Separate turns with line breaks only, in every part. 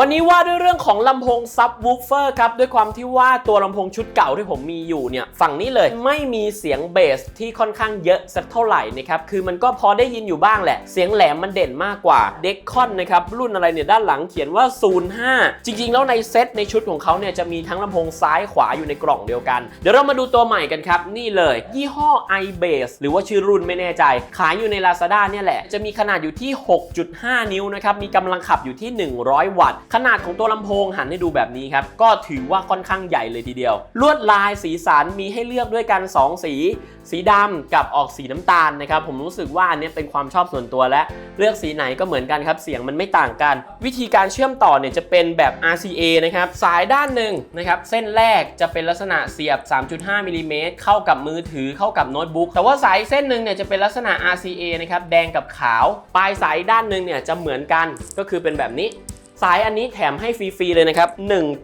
วันนี้ว่าด้วยเรื่องของลำโพงซับวูฟเฟอร์ครับ ด้วยความที่ว่าตัวลำโพงชุดเก่าที่ผมมีอยู่เนี่ย ฝั่งนี้เลยไม่มีเสียงเบสที่ค่อนข้างเยอะสักเท่าไหร่นะครับ คือมันก็พอได้ยินอยู่บ้างแหละ เสียงแหลมมันเด่นมากกว่าเด็กคอนนะครับ รุ่นอะไรเนี่ย ด้านหลังเขียนว่า 05 จริง ๆ แล้วในเซตในชุดของเขาเนี่ยจะมีทั้งลำโพงซ้ายขวาอยู่ในกล่องเดียวกัน เดี๋ยวเรามาดูตัวใหม่กันครับนี่เลย ยี่ห้อ iBase หรือว่าชื่อรุ่นไม่แน่ใจ ขายอยู่ใน Lazada เนี่ยแหละจะมีขนาดอยู่ที่ 6.5 นิ้วนะครับมีกำลังขับอยู่ที่ 100 วัตต์ขนาดของตัวลำโพงหันให้ดูแบบนี้ครับ ก็ถือว่าค่อนข้างใหญ่เลยทีเดียว ลวดลายสีสันมีให้เลือกด้วยกัน 2 สี สีดำกับออกสีน้ำตาลนะครับ ผมรู้สึกว่าอันนี้เป็นความชอบส่วนตัวและ เลือกสีไหนก็เหมือนกันครับ เสียงมันไม่ต่างกัน วิธีการเชื่อมต่อเนี่ยจะเป็นแบบ RCA นะครับ สายด้านหนึ่งนะครับเส้นแรกจะเป็นลักษณะเสียบ 3.5มิลลิเมตรเข้ากับมือถือเข้ากับโน้ตบุ๊กแต่ว่าสายเส้นหนึ่งเนี่ยจะเป็นลักษณะ RCA นะครับแดงกับขาว ปลายสายด้านหนึ่งเนี่ยจะเหมือนกันก็คือเป็นแบบนี้ สายอันนี้แถมให้ฟรีๆเลยนะครับ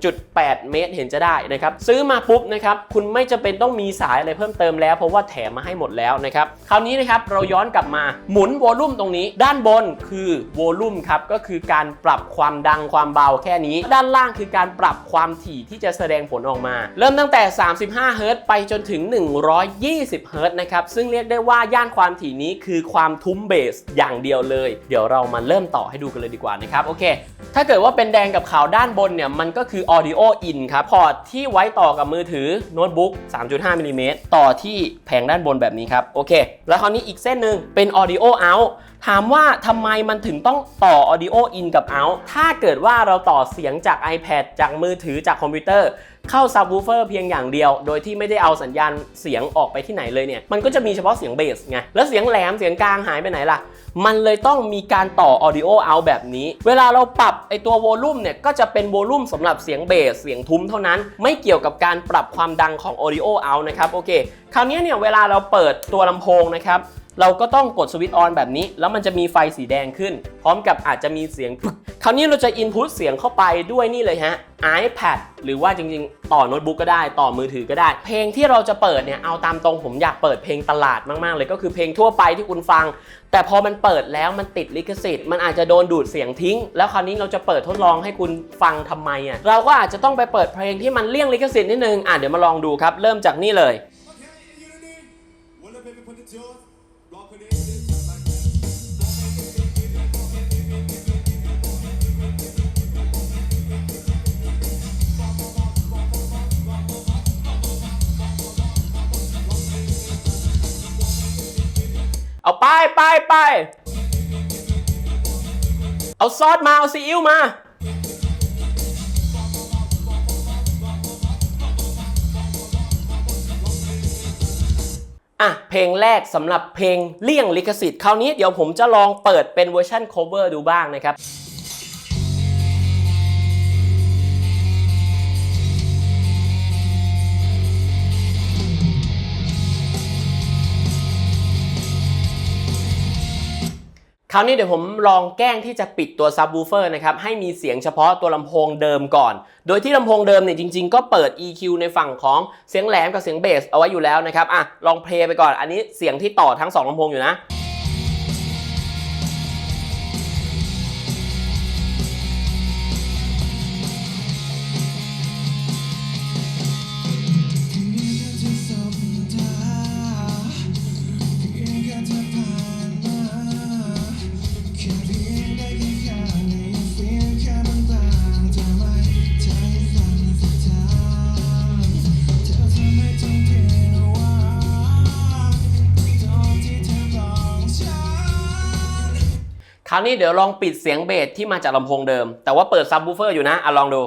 1.8 เมตรเห็นจะได้นะครับ ซื้อมาปุ๊บนะครับ คุณไม่จำเป็นต้องมีสายอะไรเพิ่มเติมแล้วเพราะว่าแถมมาให้หมดแล้วนะครับ คราวนี้นะครับเราย้อนกลับมาหมุนวอลลุ่มตรงนี้ ด้านบนคือวอลลุ่มครับ ก็คือการปรับความดังความเบาแค่นี้ ด้านล่างคือการปรับความถี่ที่จะแสดงผลออกมา เริ่มตั้งแต่ 35 เฮิรตซ์ไปจนถึง 120 เฮิรตซ์นะครับ ซึ่งเรียกได้ว่าย่านความถี่นี้คือความทุ้มเบสอย่างเดียวเลย เดี๋ยวเรามาเริ่มต่อให้ดูกันเลยดีกว่านะครับ โอเค ถ้าเกิดว่าเป็นแดงกับขาวด้านบนเนี่ย มันก็คือ audio in ครับ พอร์ตที่ไว้ต่อกับมือถือโน้ตบุ๊ก 3.5มิลลิเมตรต่อที่แผงด้านบนแบบนี้ครับ โอเค แล้วคราวนี้อีกเส้นหนึ่งเป็น audio out ถามว่าทำไมมันถึงต้องต่อ audio in กับ out ถ้าเกิดว่าเราต่อเสียงจาก iPad จากมือถือจากคอมพิวเตอร์เข้า subwoofer เพียงอย่างเดียว โดยที่ไม่ได้เอาสัญญาณเสียงออกไปที่ไหนเลยเนี่ย มันก็จะมีเฉพาะเสียงเบสไง แล้วเสียงแหลมเสียงกลางหายไปไหนล่ะ มันเลยต้องมีการต่อ audio out แบบนี้ เวลาเราปรับไอตัวโวลูมเนี่ยก็จะเป็นโวลูมสำหรับเสียงเบสเสียงทุ้มเท่านั้น ไม่เกี่ยวกับการปรับความดังของ audio out นะครับโอเคคราวนี้เนี่ยเวลาเราเปิดตัวลำโพงนะครับเราก็ต้องกดสวิตช์ออนแบบนี้ แล้วมันจะมีไฟสีแดงขึ้น พร้อมกับอาจจะมีเสียงปึก คราวนี้เราจะอินพุตเสียงเข้าไปด้วยนี่เลยฮะ iPad หรือว่าจริงๆ ต่อโน้ตบุ๊กก็ได้ ต่อมือถือก็ได้ เพลงที่เราจะเปิดเนี่ย เอาตามตรงผมอยากเปิดเพลงตลาดมากๆเลย ก็คือเพลงทั่วไปที่คุณฟัง แต่พอมันเปิดแล้วมันติดลิขสิทธิ์ มันอาจจะโดนดูดเสียงทิ้ง แล้วคราวนี้เราจะเปิดทดลองให้คุณฟังทำไมอะ เราก็อาจจะต้องไปเปิดเพลงที่มันเลี่ยงลิขสิทธิ์นิดนึง อะเดี๋ยวมาลองดูครับ เริ่มจากนี่เลย
Okay,
เอาไปไปไปเอาซอสมา เอาซีอิ๊วมาอะเพลงแรกสำหรับเพลงเลี่ยงลิขสิทธิ์คราวนี้เดี๋ยวผมจะลองเปิดเป็นเวอร์ชัน cover ดูบ้างนะครับ คราวนี้เดี๋ยวผมลองแกล้งที่จะปิดตัวซับวูเฟอร์นะครับให้มีเสียงเฉพาะตัวลำโพงเดิมก่อน โดยที่ลำโพงเดิมเนี่ยจริงๆ ก็เปิด EQ ในฝั่งของเสียงแหลมกับเสียงเบสเอาไว้อยู่แล้วนะครับอะลองเพลย์ไปก่อนอันนี้เสียงที่ต่อทั้งสองลำโพงอยู่นะ คราวนี้เดี๋ยวลองปิดเสียงเบสที่มาจากลำโพงเดิม แต่ว่าเปิดซับวูเฟอร์อยู่นะอะลองดู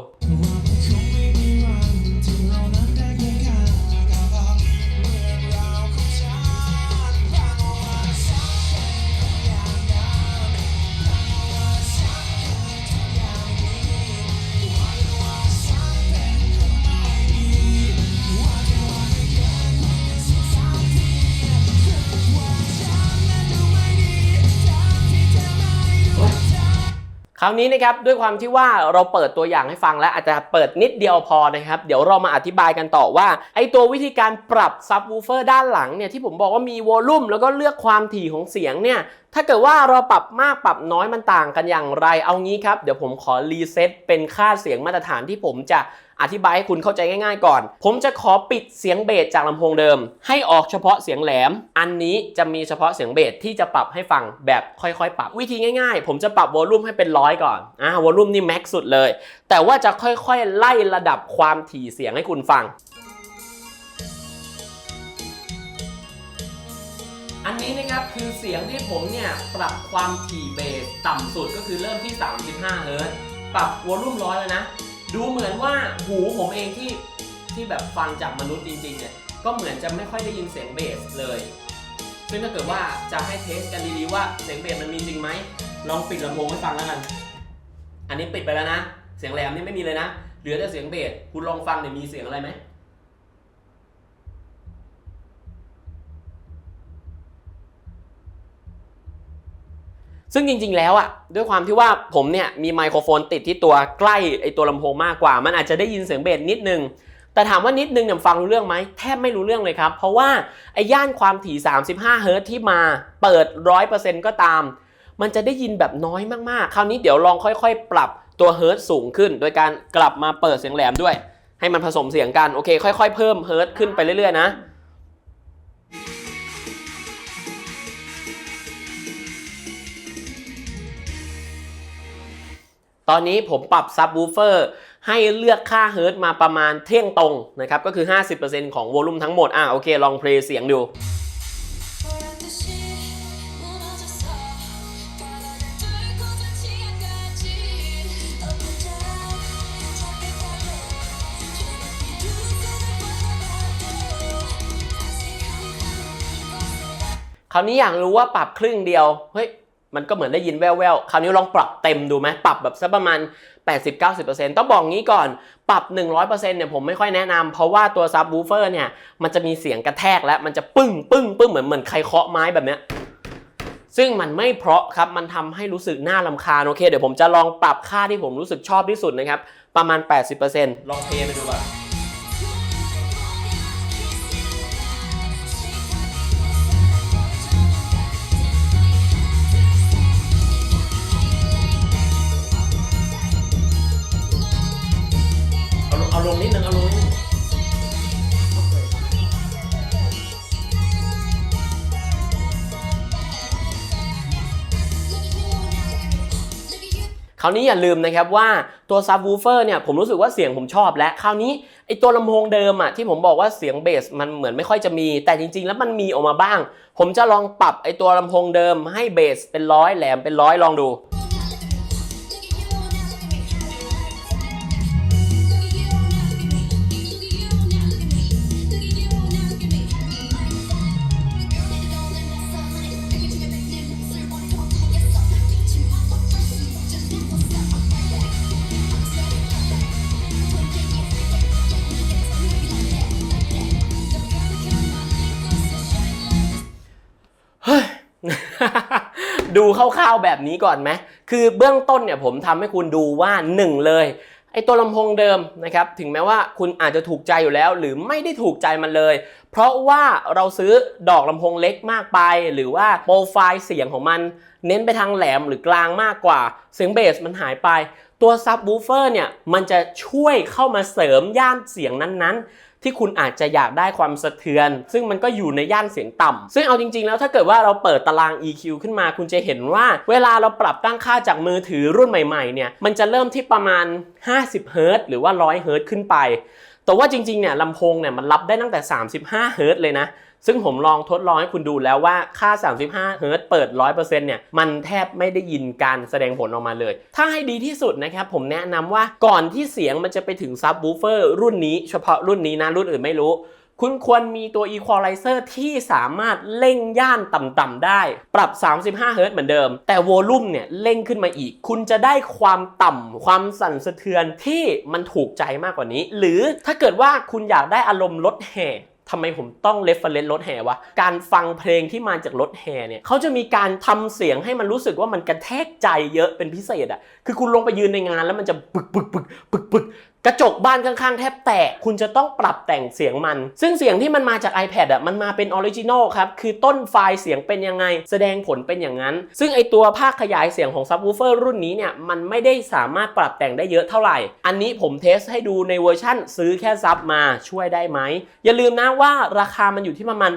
าวนี้นะครับด้วยความที่ว่าเราเปิดตัวอย่างให้ฟังแล้วอาจจะเปิดนิดเดียวพอนะครับเดี๋ยวเรามาอธิบายกันต่อว่าไอตัววิธีการปรับซับวูเฟอร์ด้านหลังเนี่ยที่ผมบอกว่ามีวอลลุ่มแล้วก็เลือกความถี่ของเสียงเนี่ยถ้าเกิดว่าเราปรับมากปรับน้อยมันต่างกันอย่างไรเอางี้ครับเดี๋ยวผมขอรีเซ็ตเป็นค่าเสียงมาตรฐานที่ผมจะ อธิบายให้คุณเข้าใจง่ายๆก่อน ผมจะขอปิดเสียงเบสจากลำโพงเดิม ให้ออกเฉพาะเสียงแหลม อันนี้จะมีเฉพาะเสียงเบสที่จะปรับให้ฟังแบบค่อยๆ ปรับวิธีง่ายๆ ผมจะปรับวอลลุ่มให้เป็นร้อยก่อนอ่าวอลลุ่มนี่แม็กสุดเลย แต่ว่าจะค่อยๆ ไล่ระดับความถี่เสียงให้คุณฟังอันนี้นะครับคือเสียงที่ผมเนี่ยปรับความถี่เบสต่ำสุดก็คือเริ่มที่ 35 เฮิร์ตซ์ปรับวอลลุ่มร้อยแล้วนะ ดูเหมือนว่าหูผมเองที่ที่แบบฟังจากมนุษย์จริงๆเนี่ยก็เหมือนจะไม่ค่อยได้ยินเสียงเบสเลย ซึ่งถ้าเกิดว่าจะให้เทสกันดีๆว่าเสียงเบสมันมีจริงไหมลองปิดลำโพงให้ฟังแล้วกัน อันนี้ปิดไปแล้วนะ เสียงแหลมนี่ไม่มีเลยนะ เหลือแต่เสียงเบสคุณลองฟังเนี่ยมีเสียงอะไรไหม ซึ่งจริง ๆ แล้วอะด้วยความที่ว่าผมเนี่ยมีไมโครโฟนติดที่ตัวใกล้ไอตัวลำโพงมากกว่า มันอาจจะได้ยินเสียงเบสนิดนึง แต่ถามว่านิดนึงเนี่ยฟังรู้เรื่องไหมแทบไม่รู้เรื่องเลยครับ เพราะว่าไอย่านความถี่ 35 เฮิรตที่มาเปิด 100%ก็ตาม มันจะได้ยินแบบน้อยมากๆ คราวนี้เดี๋ยวลองค่อยๆ ปรับตัวเฮิรตสูงขึ้น โดยการกลับมาเปิดเสียงแหลมด้วย ให้มันผสมเสียงกันโอเค ค่อย ๆ เพิ่มเฮิรตขึ้นไปเรื่อยๆนะ ตอนนี้ผมปรับซับวูเฟอร์ให้เลือกค่าเฮิร์ตมาประมาณเที่ยงตรงนะครับ ก็คือ 50%ของโวลูมทั้งหมด อะโอเค ลองเพลย์เสียงดูคราวนี้อยากรู้ว่าปรับครึ่งเดียว เฮ้ย มันก็เหมือนได้ยินแว่วๆ คราวนี้ลองปรับเต็มดูไหมปรับแบบสักประมาณ 80-90%ต้องบอกงี้ก่อน ปรับ 100%เนี่ยผมไม่ค่อยแนะนำเพราะว่าตัวซับวูเฟอร์เนี่ย มันจะมีเสียงกระแทกและมันจะปึ้งปึ้งปึ้งเหมือนเหมือนใครเคาะไม้แบบเนี้ยซึ่งมันไม่เพราะครับ มันทำให้รู้สึกน่าลำคาญโอเค เดี๋ยวผมจะลองปรับค่าที่ผมรู้สึกชอบที่สุดนะครับ ประมาณ 80%ลองเพลย์ไปดูก่อนาวนี้อย่าลืมนะครับว่าตัวซับวูเฟอร์เนี่ยผมรู้สึกว่าเสียงผมชอบและคราวนี้ไอตัวลำโพงเดิมอะที่ผมบอกว่าเสียงเบสมันเหมือนไม่ค่อยจะมี แต่จริง ๆ แล้วมันมีออกมาบ้าง ผมจะลองปรับไอตัวลำโพงเดิมให้เบสเป็นร้อยแหลมเป็นร้อยลองดู ดูคร่าวๆแบบนี้ก่อนไหมคือเบื้องต้นเนี่ยผมทำให้คุณดูว่า 1 เลยไอตัวลำโพงเดิมนะครับถึงแม้ว่าคุณอาจจะถูกใจอยู่แล้ว หรือไม่ได้ถูกใจมันเลย เพราะว่าเราซื้อดอกลำโพงเล็กมากไป หรือว่าโปรไฟล์เสียงของมัน เน้นไปทางแหลมหรือกลางมากกว่า เสียงเบสมันหายไป ตัวซับวูเฟอร์เนี่ยมันจะช่วยเข้ามาเสริมย่านเสียงนั้นๆ ที่คุณอาจจะอยากได้ความสะเทือน ซึ่งมันก็อยู่ในย่านเสียงต่ำซึ่งเอาจริง ๆ แล้วถ้าเกิดว่าเราเปิดตาราง EQ ขึ้นมา คุณจะเห็นว่า เวลาเราปรับตั้งค่าจากมือถือรุ่นใหม่ๆเนี่ยมันจะเริ่มที่ประมาณ 50เฮิรตซ์หรือว่า 100เฮิรตซ์ขึ้นไป แต่ว่าจริงๆเนี่ยลำโพงเนี่ยมันรับได้ตั้งแต่ 35เฮิรตซ์เลยนะ ซึ่งผมลองทดลองให้คุณดูแล้วว่าค่า 35 เฮิรต์เปิด 100%เนี่ย มันแทบไม่ได้ยินการแสดงผลออกมาเลย ถ้าให้ดีที่สุดนะครับ ผมแนะนำว่าก่อนที่เสียงมันจะไปถึงซับวูเฟอร์รุ่นนี้ เฉพาะรุ่นนี้นะ รุ่นอื่นไม่รู้ คุณควรมีตัว Equalizer ที่สามารถเร่งย่านต่ำๆได้ ปรับ 35 เฮิรต์เหมือนเดิม แต่โวลูมเนี่ยเร่งขึ้นมาอีก คุณจะได้ความต่ำความสั่นสะเทือนที่มันถูกใจมากกว่านี้ หรือถ้าเกิดว่าคุณอยากได้อารมณ์รถแห่ ทำไมผมต้องเรฟเฟรนซ์รถแห่วะ การฟังเพลงที่มาจากรถแห่เนี่ยเขาจะมีการทำเสียงให้มันรู้สึกว่ามันกระแทกใจเยอะเป็นพิเศษอะคือคุณลงไปยืนในงานแล้วมันจะปึกปึกปึกปึกปึก กระจกบ้านข้างๆ แทบแตก คุณจะต้องปรับแต่งเสียงมัน ซึ่งเสียงที่มันมาจาก iPad อะ มันมาเป็นออริจินอลครับ คือต้นไฟล์เสียงเป็นยังไง แสดงผลเป็นอย่างนั้น ซึ่งไอตัวภาคขยายเสียงของซับวูเฟอร์รุ่นนี้เนี่ย มันไม่ได้สามารถปรับแต่งได้เยอะเท่าไหร่ อันนี้ผมเทสให้ดูในเวอร์ชั่นซื้อแค่ซับมาช่วยได้ไหม อย่าลืมนะว่าราคามันอยู่ที่ประมาณ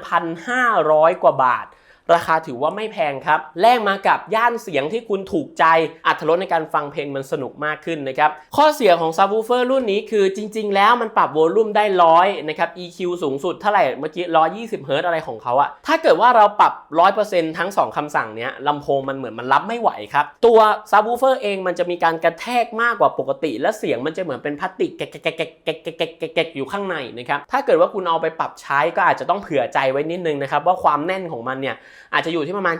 1,500 กว่าบาท ราคาถือว่าไม่แพงครับ แลกมากับย่านเสียงที่คุณถูกใจ อัตรรสในการฟังเพลงมันสนุกมากขึ้นนะครับ ข้อเสียของซับวูเฟอร์รุ่นนี้คือจริง ๆ แล้วมันปรับโวลูมได้ร้อยนะครับ EQ สูงสุดเท่าไหร่เมื่อกี้ร้อยยี่สิบเฮิร์ตอะไรของเขาอะถ้าเกิดว่าเราปรับร้อยเปอร์เซ็นต์ทั้งสองคำสั่งเนี้ยลำโพงมันเหมือนมันรับไม่ไหวครับ ตัวซับวูเฟอร์เองมันจะมีการกระแทกมากกว่าปกติ และเสียงมันจะเหมือนเป็นพลาสติกแกๆกๆๆๆอยู่ข้างในนะครับถ้าเกิดว่าคุณเอาไปปรับใช้ก็อาจจะต้องเผื่อใจไว้นิดนึงนะครับว่าความแน่นของมันเนี่ยอาจจะอยู่ที่ประมาณ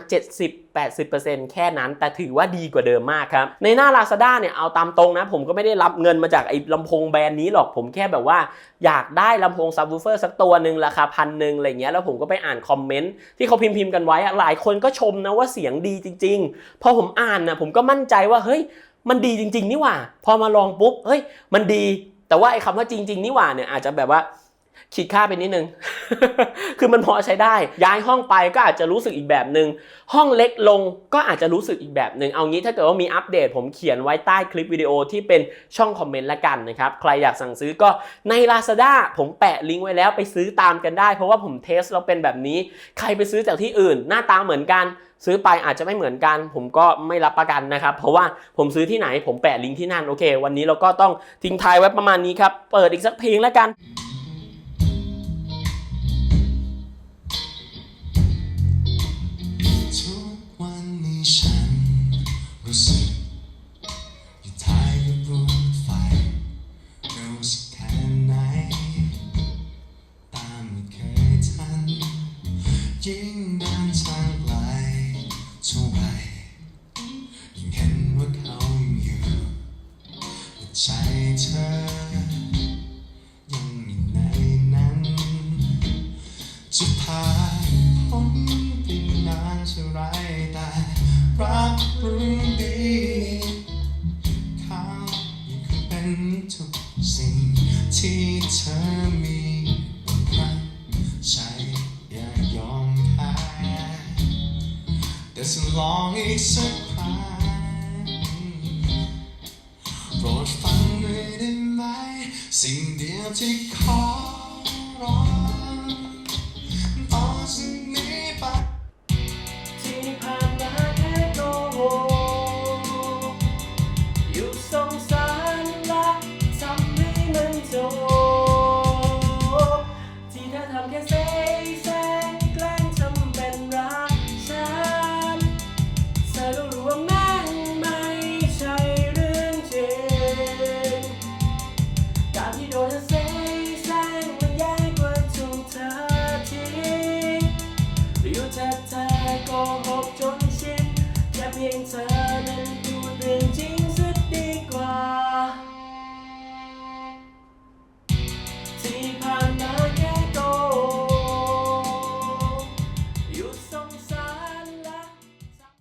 70-80%แค่นั้น แต่ถือว่าดีกว่าเดิมมากครับ ในหน้า Lazada เนี่ยเอาตามตรงนะ ผมก็ไม่ได้รับเงินมาจากไอ้ลำโพงแบรนด์นี้หรอกผมแค่แบบว่า อยากได้ลำโพงซับวูเฟอร์สักตัวหนึ่งราคาพันหนึ่งอะไรเงี้ยแล้วผมก็ไปอ่านคอมเมนต์ที่เขาพิมพ์กันไว้อะหลายคนก็ชมนะว่าเสียงดีจริง ๆ พอผมอ่านนะผมก็มั่นใจว่าเฮ้ยมันดีจริง ๆ นี่หว่า พอมาลองปุ๊บเฮ้ยมันดี แต่ว่าไอ้คำว่าจริง ๆ นี่หว่าเนี่ยอาจจะแบบว่า ขีดค่าไปนิดนึง คือมันพอใช้ได้ ย้ายห้องไปก็อาจจะรู้สึกอีกแบบหนึ่ง ห้องเล็กลงก็อาจจะรู้สึกอีกแบบหนึ่ง เอางี้ถ้าเกิดว่ามีอัปเดต ผมเขียนไว้ใต้คลิปวิดีโอที่เป็นช่องคอมเมนต์ละกันนะครับ ใครอยากสั่งซื้อก็ใน Lazada ผมแปะลิงก์ไว้แล้วไปซื้อตามกันได้ เพราะว่าผมเทสแล้วเป็นแบบนี้ ใครไปซื้อจากที่อื่น หน้าตาเหมือนกัน ซื้อไปอาจจะไม่เหมือนกัน ผมก็ไม่รับประกันนะครับ เพราะว่าผมซื้อที่ไหนผมแปะลิงก์ที่นั่น โอเค วันนี้เราก็ต้องทิ้งท้ายไว้ประมาณนี้ครับ เปิดอีกสักเพลงแล้วกัน